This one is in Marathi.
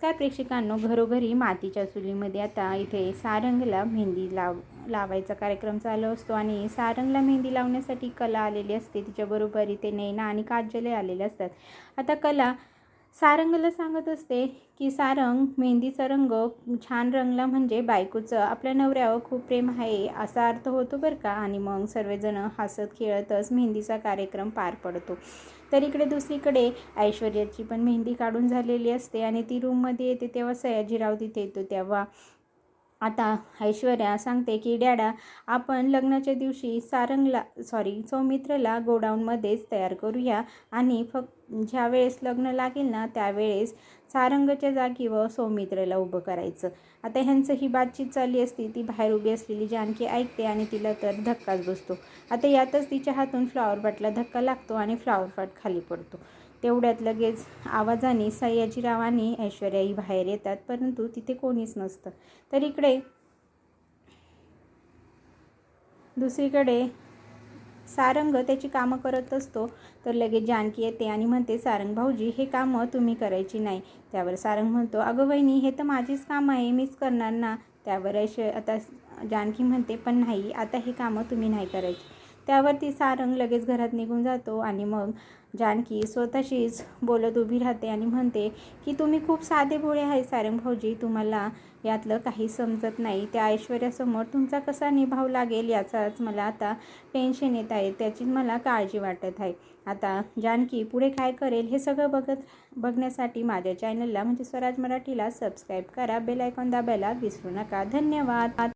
काय प्रेक्षकांनो घरोघरी मातीच्या चुलीमध्ये आता इथे सारंगला मेहंदी लाव लावायचा कार्यक्रम चालू असतो आणि सारंगला मेहंदी लावण्यासाठी कला आलेली असते. तिच्याबरोबर इथे नैना आणि काजले आलेले असतात. आता कला सारंगला सांगत असते की सारंग मेहंदीचा रंग छान रंगला म्हणजे बायकोचं. आपल्या नवऱ्यावर खूप प्रेम आहे असा अर्थ होतो बरं का. आणि मग सर्वजण हसत खेळतच मेहंदीचा कार्यक्रम पार पडतो. तर इकडे दुसरीकडे ऐश्वर्याची पण मेहंदी काढून झालेली असते आणि ती रूममध्ये येते तेव्हा सयाजीराव तिथे येतो. तेव्हा आता ऐश्वर्या सांगते की डॅडा आपण लग्नाच्या दिवशी सारंगला सॉरी सौमित्रला गोडाऊनमध्येच तयार करूया आणि फक्त ज्या वेळेस लग्न लागेल ना त्यावेळेस सारंगच्या जागेवर सौमित्रला उभं करायचं. आता ह्यांचं ही बातचीत चालली असती ती बाहेर उभी असलेली जानकी ऐकते आणि तिला तर धक्काच बसतो. आता यातच तिच्या हातून फ्लॉवर पाटला धक्का लागतो आणि फ्लॉवर पाट खाली पडतो. तेवढ्यात लगेच आवाजाने सयाजीराव आणि ऐश्वर्याही बाहेर येतात परंतु तिथे कोणीच नसतं. तर इकडे दुसरीकडे सारंग त्याची कामं करत असतो तर लगेच जानकी येते आणि म्हणते सारंग भाऊजी हे कामं तुम्ही करायची नाही. त्यावर सारंग म्हणतो अगं वहिनी हे तर माझीच कामं आहे मीच करणार ना. त्यावर ऐश आता जानकी म्हणते पण नाही आता हे कामं तुम्ही नाही करायची. त्यावर ती सारंग लगेच घरात निघून जातो आणि मग जानकी स्वतःशीच बोलत उभी राहते आणि म्हणते की तुम्ही खूप साधे भोळे आहे सारंग भाऊजी तुम्हाला यातलं काही समजत नाही. त्या ऐश्वर्यासमोर तुमचा कसा निभाव लागेल याचाच मला आता टेन्शन येत आहे. त्याची मला काळजी वाटत आहे. आता जानकी पुढे काय करेल हे सगळं बघत बघण्यासाठी माझ्या चॅनलला म्हणजे स्वराज मराठीला सबस्क्राईब करा. बेल आयकॉन दाबायला विसरू नका. धन्यवाद.